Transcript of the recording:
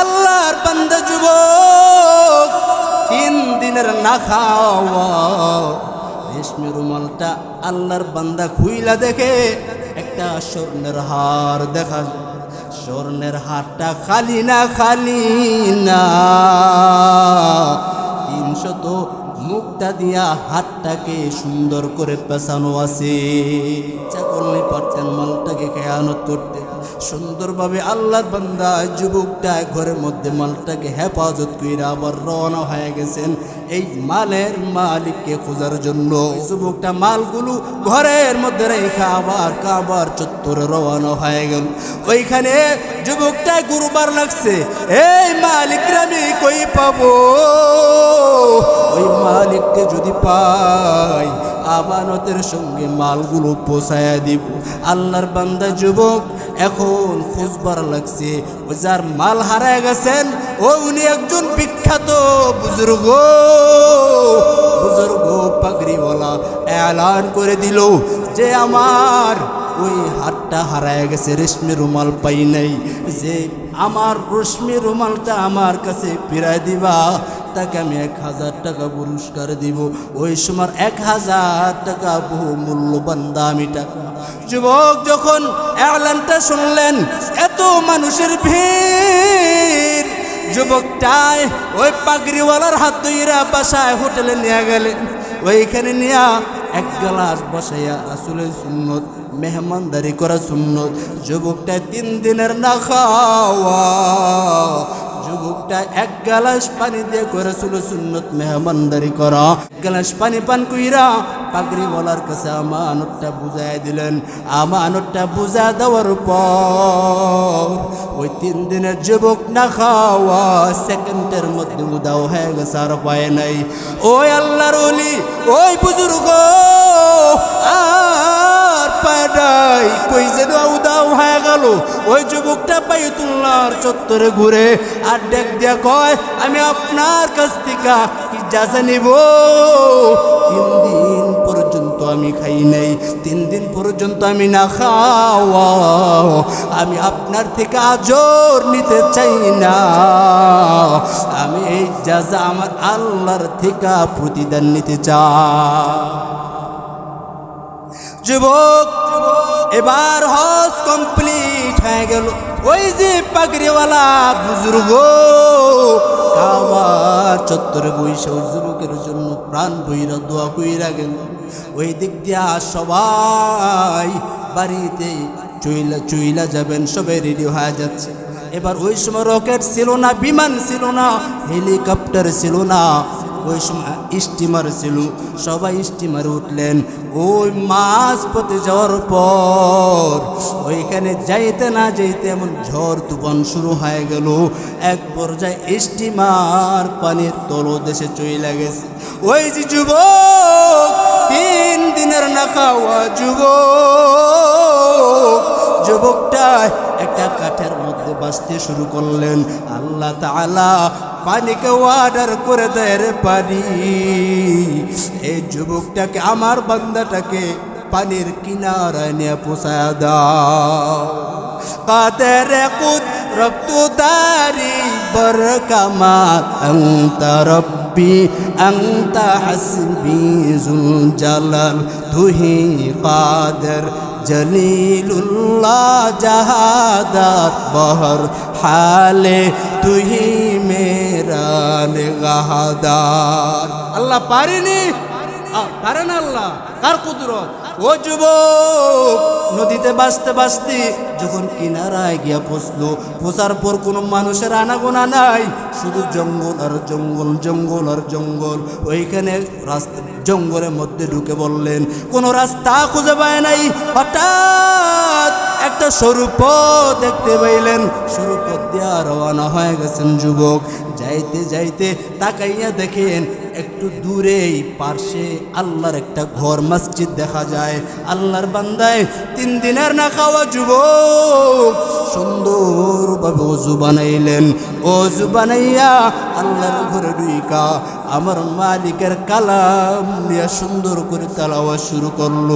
আল্লাহর বান্দা যুবক, তিন দিনের না খাওয়া। রেশমি রুমালটা আল্লাহর বান্দা খুইলা দেখে একটা স্বর্ণের হার দেখা স্বর্ণের হারটা খালি না খালি না। তিনশত মুখটা দিয়া হাতটাকে সুন্দর করে পেছানো আছে। ইচ্ছা করলে পারতেন মালটাকে খেয়ানত করতে। সুন্দরভাবে আল্লাহর বান্দা যুবকটা ঘরের মধ্যে মালটাকে হেফাজত করে আবার রওনা হয়ে গেছেন। এই মালের মালিককে খোঁজার জন্য। যুবকটা মালগুলো ঘরের মধ্যে রেখে আবার কাবার চত্বরে রওনা হয়ে গেল। ওইখানে যুবকটা গুরুবার লাগছে, এই মালিকরা আমি কই পাবো? ওই মালিককে যদি পাই আমানতের সঙ্গে মালগুলো পোষায়া দিব। আল্লাহর বান্দা যুবক, এখন খুঁজবার লাগছে। ও যার মাল হারায় গেছেন, ও উনি একজন বিখ্যাত বুজুর্গ। বুজুর্গ পাগড়িওয়ালা এলান করে দিল যে, আমার ওই হাতটা হারায় গেছে, রেশমি রুমাল পাই নাই। যে আমার রশ্মি রুমালটা আমার কাছে ফিরাই দিবা, তাকে আমি এক হাজার টাকা পুরস্কার দিব। ওই সময় এক হাজার টাকা বহু মূল্যবান দামি টাকা। যুবক যখন এলানটা শুনলেন, এত মানুষের ভিড়। যুবকটায় ওই পাগড়িওয়ালার হাত ধইরা বাসায় হোটেলে নিয়ে গেলেন। ওইখানে নিয়া এক গ্লাস বসাইয়া আসলে সুন্নত মেহমানদারি করা সুন্নত। যুবকটা তিন দিনের না খাওয়া। যুবকটা এক গ্লাস পানি দিয়ে করেছিল সুন্নত মেহমানদারি করা। গ্লাস পানি পান কুইরা পাগড়ি বলার কাছে আমানতটা বুঝাই দিলেন। আমানতটা বুঝা দেওয়ার পর ওই তিন দিনের যুবক না খাওয়া সেকেন্ডের মধ্যে উদাও হয়ে গেছে, আর পায় নাই। ওই আল্লাহর ওলি, ওই বুজুর্গ আর গেল ওই যুবকটা বাইতুল্লাহর চত্বরে ঘুরে আর ডেক দিয়া কয়, আমি আপনার কাছ থেকে যাচা নিব? তিন দিন পর্যন্ত আমি খাই নাই, তিন দিন পর্যন্ত আমি না খাওয়া আমি আপনার থেকে আজর নিতে চাই না। আমি এই যাজা আমার আল্লাহর থেকে প্রতিদান নিতে চাই। যুবক, এবার হজ কমপ্লিট হয়ে গেল। ওই যে পাগড়িওয়ালা বুজুর্গ কাবার চত্বরে বইসে যুবকের জন্য প্রাণ বইরা দোয়া কইরা গেল। ওই দিক দিয়া সবাই বাড়িতে চইলা চইলা যাবেন, সবাই রেডি হয়ে যাচ্ছে। এবার ওই সময় রকেট ছিল না, বিমান ছিল না, হেলিকপ্টার ছিল না ওই সময় স্টিমার ছিল, সবাই স্টিমারে উঠলেন। ওই মাছ পথে যাওয়ার পর ওইখানে যাইতে না যাইতে এমন ঝড় তুফান শুরু হয়ে গেল। এক পর্যায়ে স্টিমার পানির তলদেশে চইলা গেছে। ওই যে যুবক, তিন দিনের না খাওয়া যুবক, যুবকটা একটা কাঠের মধ্যে বাঁচতে শুরু করলেন। আল্লাহ তাআলা পানিকে অর্ডার করে দেয় রে পানি। এই যুবকটাকে, আমার বান্দাটাকে পানির কিনারায় নিয়ে পোষায় দাও। কাদের কুদ রক্তু দারি বর কামাত অন্ত রব্বি অন্ত হাসবি তুহি কাদের, জলিলুল্লাহ, জাহাদাত বহর হালে তুহি মেরা আল্লাহ পারেনি? আ- পারেন আল্লাহ। কার কুদরত? ও যুবক, নদীতে বাঁচতে বাঁচতে যখন কিনারায় গিয়া পৌঁছলো পৌঁছার পর কোনো মানুষের আনাগোনা নাই। শুধু জঙ্গল আর জঙ্গল জঙ্গল আর জঙ্গল। ওইখানে জঙ্গলের মধ্যে ঢুকে বললেন, কোনো রাস্তা খুঁজে পায় নাই? হঠাৎ একটা সরু পথ দেখতে পাইলেন। সরু পথ দিয়া রওনা হয়ে গেছেন যুবক। যাইতে যাইতে তাকাইয়া দেখেন, একটু দূরেই পার্শ্বে আল্লাহর একটা ঘর, মসজিদ দেখা যায়। আল্লাহর বান্দায় তিন দিনের না খাওয়া যুবক। সুন্দরভাবে অজু বানাইলেন। অজু বানাইয়া আল্লাহর ঘরে ডুইকা আমার মালিকের কালাম সুন্দর করে তালাওয়া শুরু করল।